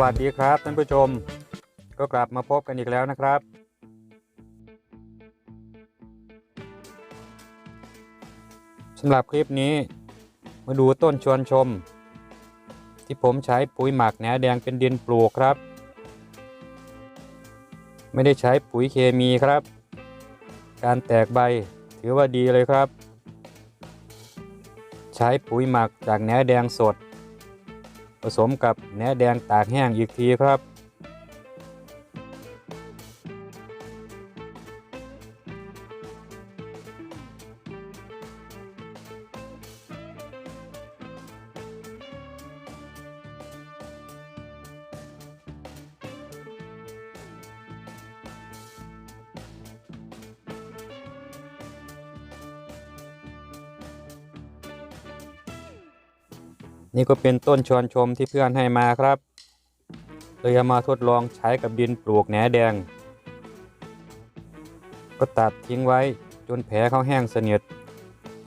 วัสดีครับท่านผู้ชม ก็กลับมาพบกันอีกแล้วนะครับ สำหรับคลิปนี้มาดูต้นชวนชม ที่ผมใช้ปุ๋ยหมักแหนแดงเป็นดินปลูกครับ ไม่ได้ใช้ปุ๋ยเคมีครับ การแตกใบถือว่าดีเลยครับ ใช้ปุ๋ยหมักจากแหนแดงสด ผสมกับแหนแดงตากแห้งอีกทีครับ นี่ก็เป็นต้นชวนชมที่เพื่อนให้มาครับเลยมาทดลองใช้กับดินปลูกแหนแดง ก็ตัดทิ้งไว้จนแผลเขาแห้งสนิท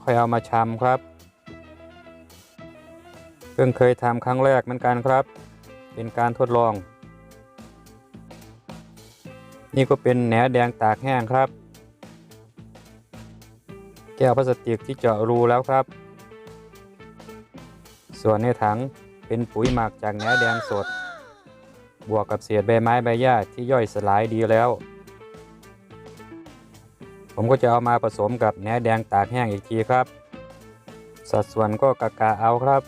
ค่อยเอามาชำครับ เพิ่งเคยทำครั้งแรกเหมือนกันครับ เป็นการทดลอง นี่ก็เป็นแหนแดงตากแห้งครับ แก้วพลาสติกที่เจาะรูแล้วครับ ส่วนในถังเป็นปุ๋ยหมักจากแหนแดงสด บวกกับเศษใบไม้ใบหญ้าที่ย่อยสลายดีแล้ว ผมก็จะเอามาผสมกับแหนแดงตากแห้งอีกทีครับ สัดส่วนก็กะกะเอาครับ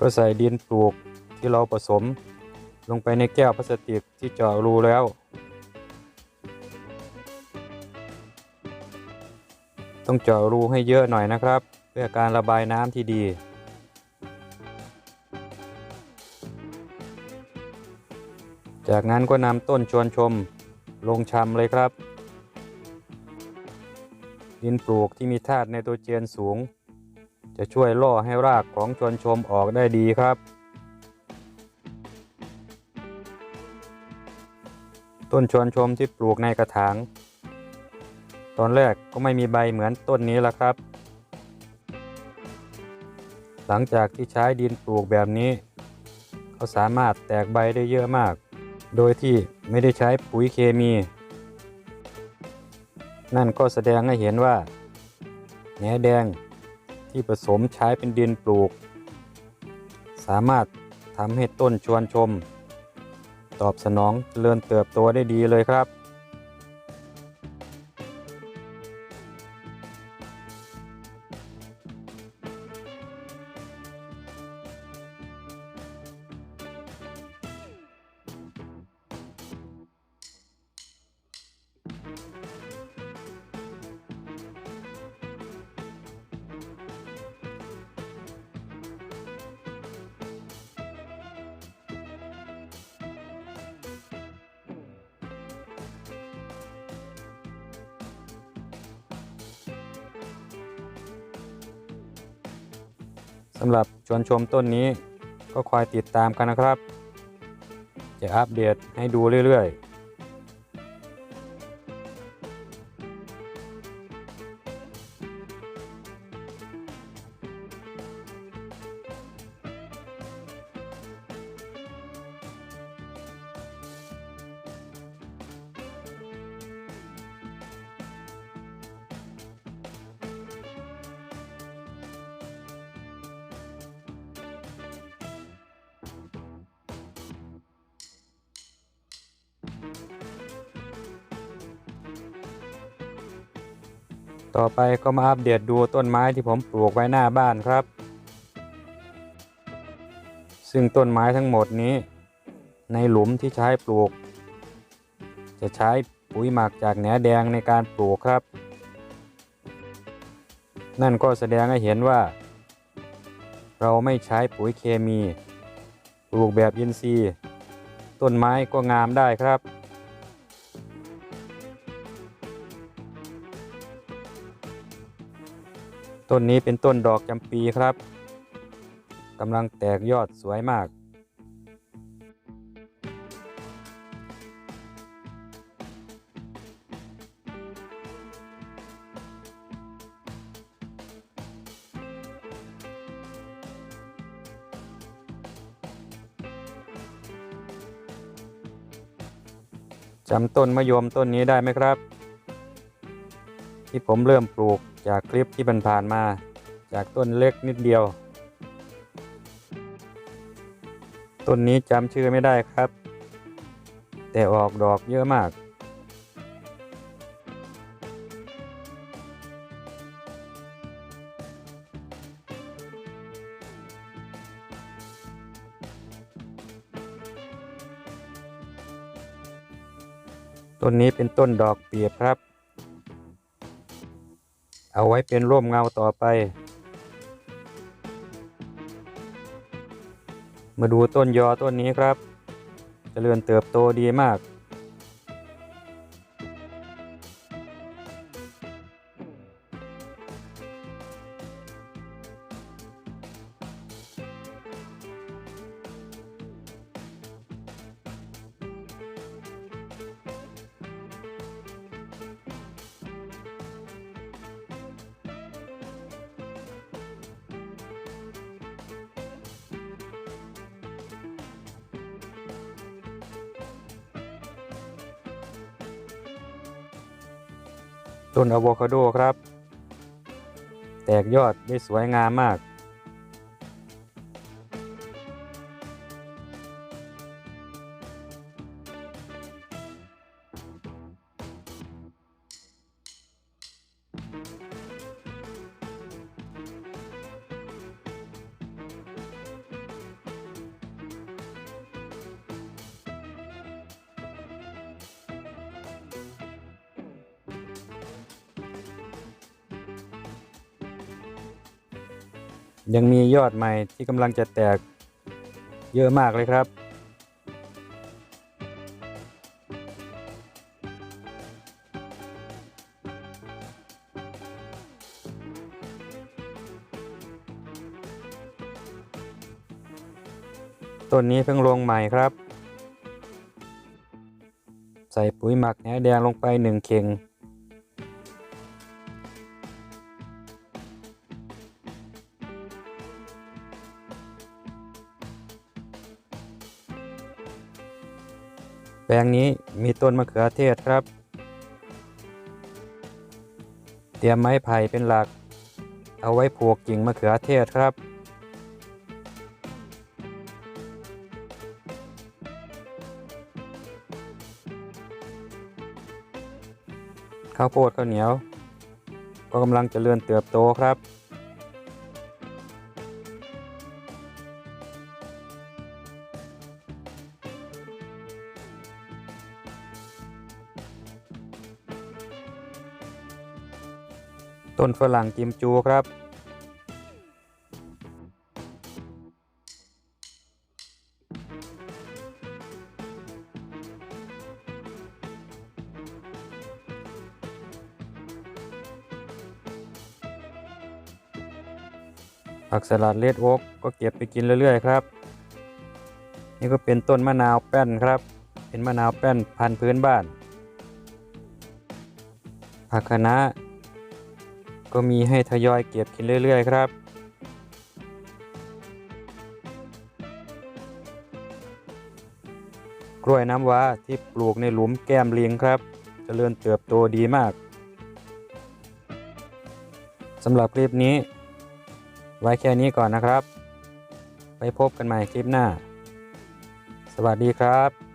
ก็ใส่ดินปลูกที่เราผสม ลงไปในแก้วพลาสติกที่เจาะรูแล้ว ต้องเจาะรูให้เยอะหน่อยนะครับ เพื่อการระบายน้ำที่ดีจากนั้นก็นำต้นชวนชมลงชำเลยครับ ดินปลูกที่มีธาตุไนโตรเจนสูง จะช่วยล่อให้รากของชวนชมออกได้ดีครับ ต้นชวนชมที่ปลูกในกระถาง ตอนแรกก็ไม่มีใบเหมือนต้นนี้ละครับ หลังจากที่ใช้ดินปลูกแบบนี้ เขาสามารถแตกใบได้เยอะมาก โดยที่ไม่ได้ใช้ปุ๋ยเคมี นั่นก็แสดงให้เห็นว่าแหนแดง ที่ผสมใช้เป็นดินปลูก สามารถทำให้ต้นชวนชม ตอบสนองเจริญเติบโตได้ดีเลยครับ สำหรับชวนชมต้นนี้ก็คอยติดตามกันนะครับ จะอัปเดตให้ดูเรื่อยๆ ต่อไปก็มาอัปเดตดูต้นไม้ที่ผมปลูกไว้หน้าบ้านครับ ซึ่งต้นไม้ทั้งหมดนี้ ในหลุมที่ใช้ปลูก จะใช้ปุ๋ยหมักจากแหนแดงในการปลูกครับ นั่นก็แสดงให้เห็นว่า เราไม่ใช้ปุ๋ยเคมี ปลูกแบบอินทรีต้นไม้ก็งามได้ครับ ต้นนี้เป็นต้นดอกจำปีครับกำลังแตกยอดสวยมาก จำต้นมะยมต้นนี้ได้ไหมครับ ที่ผมเริ่มปลูกจากคลิปที่ผ่านๆมา จากต้นเล็กนิดเดียว ต้นนี้จำชื่อไม่ได้ครับ แต่ออกดอกเยอะมากต้นนี้เป็นต้นดอกเปียบครับ เอาไว้เป็นร่มเงาต่อไป มาดูต้นยอต้นนี้ครับจเจริญเติบโตดีมาก ต้นอะโวคาโดครับ แตกยอดได้สวยงามมาก ยังมียอดใหม่ที่กำลังจะแตกเยอะมากเลยครับ ต้นนี้เพิ่งลงใหม่ครับ ใส่ปุ๋ยหมักแหนแดงลงไปหนึ่งเข่ง แปลงนี้มีต้นมะเขือเทศครับ เตรียมไม้ไผ่เป็นหลัก เอาไว้ผูกกิ่งมะเขือเทศครับ ข้าวโพดข้าวเหนียว ก็กำลังจเจริญเติบโตครับ ต้นฝรั่งกิมจูครับ ผักสลัดเลดโอ๊กก็เก็บไปกินเรื่อยๆครับ นี่ก็เป็นต้นมะนาวแป้นครับ เป็นมะนาวแป้นพันธุ์พื้นบ้านผักคะน้า ก็มีให้ทยอยเก็บกินเรื่อย ๆ ครับกล้วยน้ำว้าที่ปลูกในหลุมแก้มลิงครับจเจริญเติบโตดีมากสำหรับคลิปนี้ ไว้แค่นี้ก่อนนะครับ ไปพบกันใหม่คลิปหน้า สวัสดีครับ